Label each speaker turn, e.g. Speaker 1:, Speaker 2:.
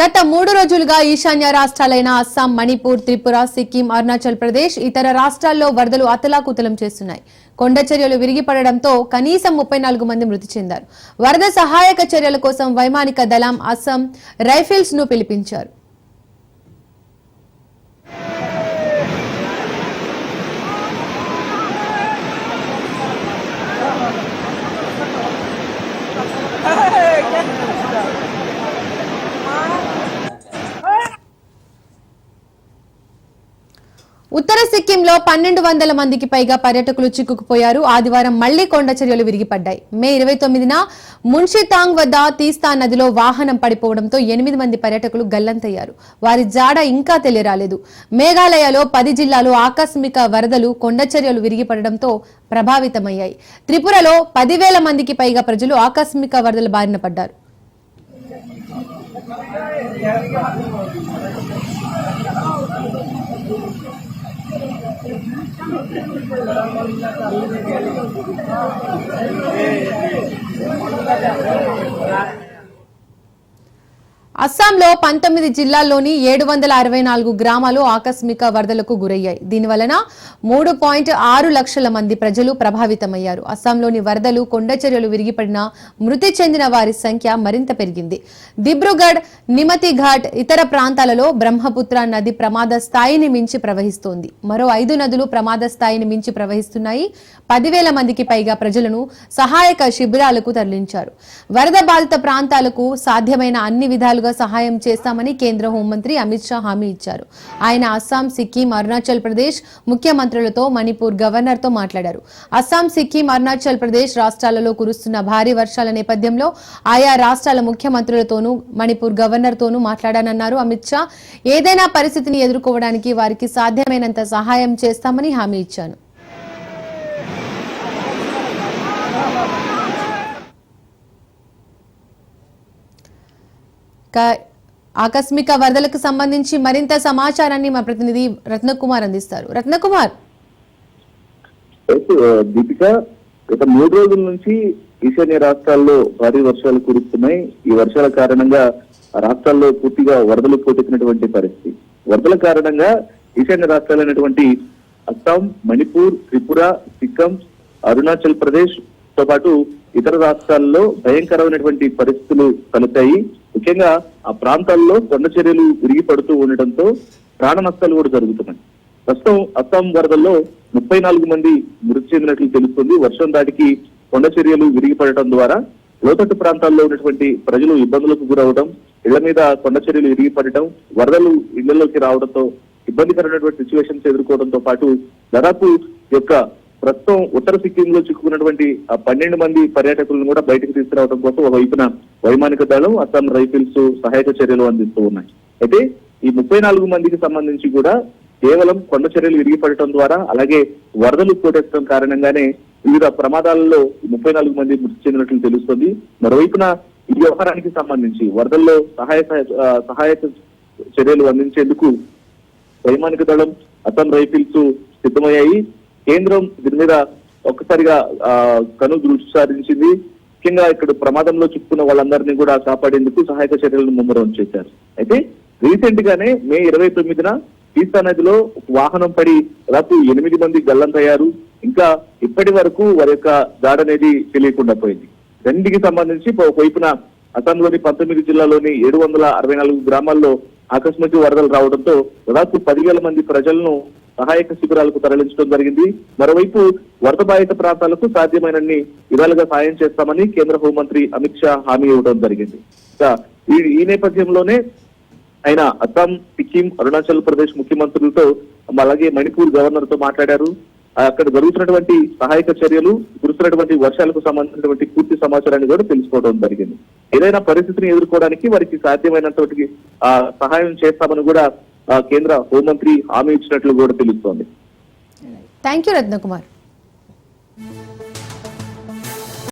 Speaker 1: గత మూడు రోజులుగా ఈశాన్య రాష్ట్రాలైన అస్సాం మణిపూర్ త్రిపుర సిక్కిం అరుణాచల్ ప్రదేశ్ ఇతర రాష్ట్రాల్లో వరదలు అతలాకుతలం చేస్తున్నాయి. కొండ చర్యలు విరిగిపడడంతో కనీసం ముప్పై నాలుగు మంది మృతి చెందారు. వరద సహాయక చర్యల కోసం వైమానిక దళం అస్సాం రైఫిల్స్ను పిలిపించారు. ఉత్తర సిక్కింలో పన్నెండు వందల మందికి పైగా పర్యాటకులు చిక్కుకుపోయారు. ఆదివారం మళ్ళీ కొండ చర్యలు విరిగిపడ్డాయి. మే ఇరవై తొమ్మిదిన మున్షితాంగ్ వద్ద తీస్తా నదిలో వాహనం పడిపోవడంతో ఎనిమిది మంది పర్యాటకులు గల్లంతయ్యారు. వారి జాడ ఇంకా తెలియరాలేదు మేఘాలయలో పది జిల్లాలు ఆకస్మిక వరదలు కొండ చర్యలు విరిగిపడడంతో ప్రభావితమయ్యాయి. త్రిపురలో పదివేల మందికి పైగా ప్రజలు ఆకస్మిక వరదల బారిన పడ్డారు. Thank you. అస్సాంలో పంతొమ్మిది జిల్లాల్లోని ఏడు వందల అరవై నాలుగు గ్రామాలు ఆకస్మిక వరదలకు గురయ్యాయి. దీనివలన మూడు పాయింట్ ఆరు లక్షల మంది ప్రజలు ప్రభావితమయ్యారు. అస్సాంలోని వరదలు కొండచర్యలు విరిగిపడిన మృతి చెందిన వారి సంఖ్య మరింత పెరిగింది. దిబ్రుగఢ్ నిమతిఘాట్ ఇతర ప్రాంతాలలో బ్రహ్మపుత్ర నది ప్రమాద స్థాయిని మించి ప్రవహిస్తోంది. మరో ఐదు నదులు ప్రమాద స్థాయిని మించి ప్రవహిస్తున్నాయి. పదివేల మందికి పైగా ప్రజలను సహాయక శిబిరాలకు తరలించారు. వరద బాధిత ప్రాంతాలకు సాధ్యమైన అన్ని విధాలుగా సహాయం చేస్తామని కేంద్ర హోంమంత్రి అమిత్ షా హామీ ఇచ్చారు. ఆయన అస్సాం సిక్కిం అరుణాచల్ ప్రదేశ్ ముఖ్యమంత్రులతో మణిపూర్ గవర్నర్తో మాట్లాడారు. అస్సాం సిక్కిం అరుణాచల్ ప్రదేశ్ రాష్ట్రాలలో కురుస్తున్న భారీ వర్షాల నేపథ్యంలో ఆయా రాష్ట్రాల ముఖ్యమంత్రులతోనూ మణిపూర్ గవర్నర్తోనూ మాట్లాడానన్నారు అమిత్ షా. ఏదైనా పరిస్థితిని ఎదుర్కోవడానికి వారికి సాధ్యమైనంత సహాయం చేస్తామని హామీ ఇచ్చాను. ఆకస్మిక వరదలకు సంబంధించి మరింత సమాచారాన్ని మా ప్రతినిధి రత్నకుమార్ అందిస్తారు. రత్నకుమార్.
Speaker 2: దీపిక గత మూడు రోజుల నుంచి ఈశాన్య రాష్ట్రాల్లో భారీ వర్షాలు కురుస్తున్నాయి. ఈ వర్షాల కారణంగా రాష్ట్రాల్లో పూర్తిగా వరదలు పోటెత్తినటువంటి పరిస్థితి. వరదల కారణంగా ఈశాన్య రాష్ట్రాలైనటువంటి అస్సాం మణిపూర్ త్రిపుర సిక్కిం అరుణాచల్ ప్రదేశ్తో పాటు ఇతర రాష్ట్రాల్లో భయంకరమైనటువంటి పరిస్థితులు తలెత్తాయి. ముఖ్యంగా ఆ ప్రాంతాల్లో కొండ చర్యలు విరిగి పడుతూ ఉండటంతో ప్రాణ నష్టాలు కూడా జరుగుతున్నాయి. ప్రస్తుతం అస్సాం వరదల్లో ముప్పై నాలుగు మంది మృతి చెందినట్లు తెలుస్తుంది. వర్షం దాటికి కొండ చర్యలు విరిగిపడటం ద్వారా లోతట్టు ప్రాంతాల్లో ఉన్నటువంటి ప్రజలు ఇబ్బందులకు గురవడం ఇళ్ళ మీద కొండ చర్యలు విరిగిపడటం వరదలు ఇళ్ళలోకి రావడంతో ఇబ్బందికరమైనటువంటి సిచ్యువేషన్స్ ఎదుర్కోవడంతో పాటు దాదాపు యొక్క ప్రస్తుతం ఉత్తర సిక్కిం లో చిక్కుకున్నటువంటి పన్నెండు మంది పర్యాటకులను కూడా బయటకు తీసుకురావడం కోసం ఒకవైపున వైమానిక దళం అస్సాం రైఫిల్స్ సహాయక చర్యలు అందిస్తూ ఉన్నాయి. అయితే ఈ ముప్పై నాలుగు మందికి సంబంధించి కూడా కేవలం కొండ చర్యలు విరిగిపడటం ద్వారా అలాగే వరదలు పోటెత్తడం కారణంగానే వివిధ ప్రమాదాలలో ముప్పై నాలుగు మంది మృతి చెందినట్లు తెలుస్తుంది. మరోవైపున ఈ వ్యవహారానికి సంబంధించి వరదల్లో సహాయ సహాయ సహాయక చర్యలు అందించేందుకు వైమానిక దళం అస్సాం రైఫిల్స్ సిద్ధమయ్యాయి. కేంద్రం దీని మీద ఒక్కసారిగా కను దృష్టి సారించింది. ముఖ్యంగా ఇక్కడ ప్రమాదంలో చిక్కుకున్న వాళ్ళందరినీ కూడా కాపాడేందుకు సహాయక చర్యలను ముమ్మరం చేశారు. అయితే రీసెంట్ గానే మే ఇరవై తొమ్మిదిన తీస్తా నదిలో వాహనం పడి దాదాపు ఎనిమిది మంది గల్లంతయ్యారు. ఇంకా ఇప్పటి వరకు వారి యొక్క జాడ అనేది తెలియకుండా పోయింది. రెండుకి సంబంధించి ఒకవైపున అస్సాంలోని పంతొమ్మిది జిల్లాలోని ఏడు వందల అరవై నాలుగు గ్రామాల్లో ఆకస్మిక వరదలు రావడంతో దాదాపు పదివేల మంది ప్రజలను సహాయక శిబిరాలకు తరలించడం జరిగింది. మరోవైపు వరద బాధిత ప్రాంతాలకు సాధ్యమైనన్ని విధాలుగా సాయం చేస్తామని కేంద్ర హోంమంత్రి అమిత్ షా హామీ ఇవ్వడం జరిగింది. ఈ నేపథ్యంలోనే ఆయన అస్సాం సిక్కిం అరుణాచల్ ప్రదేశ్ ముఖ్యమంత్రులతో అలాగే మణిపూర్ గవర్నర్తో మాట్లాడారు. అక్కడ జరుగుతున్నటువంటి సహాయక చర్యలు కురుస్తున్నటువంటి వర్షాలకు సంబంధించినటువంటి పూర్తి సమాచారాన్ని కూడా తెలుసుకోవడం జరిగింది. ఏదైనా పరిస్థితిని ఎదుర్కోవడానికి వారికి సాధ్యమైనటువంటి ఆ, సహాయం చేస్తామని కూడా కేంద్ర హోంమంత్రి హామీ ఇచ్చినట్లు కూడా తెలుస్తోంది.
Speaker 1: Thank you Ratnakumar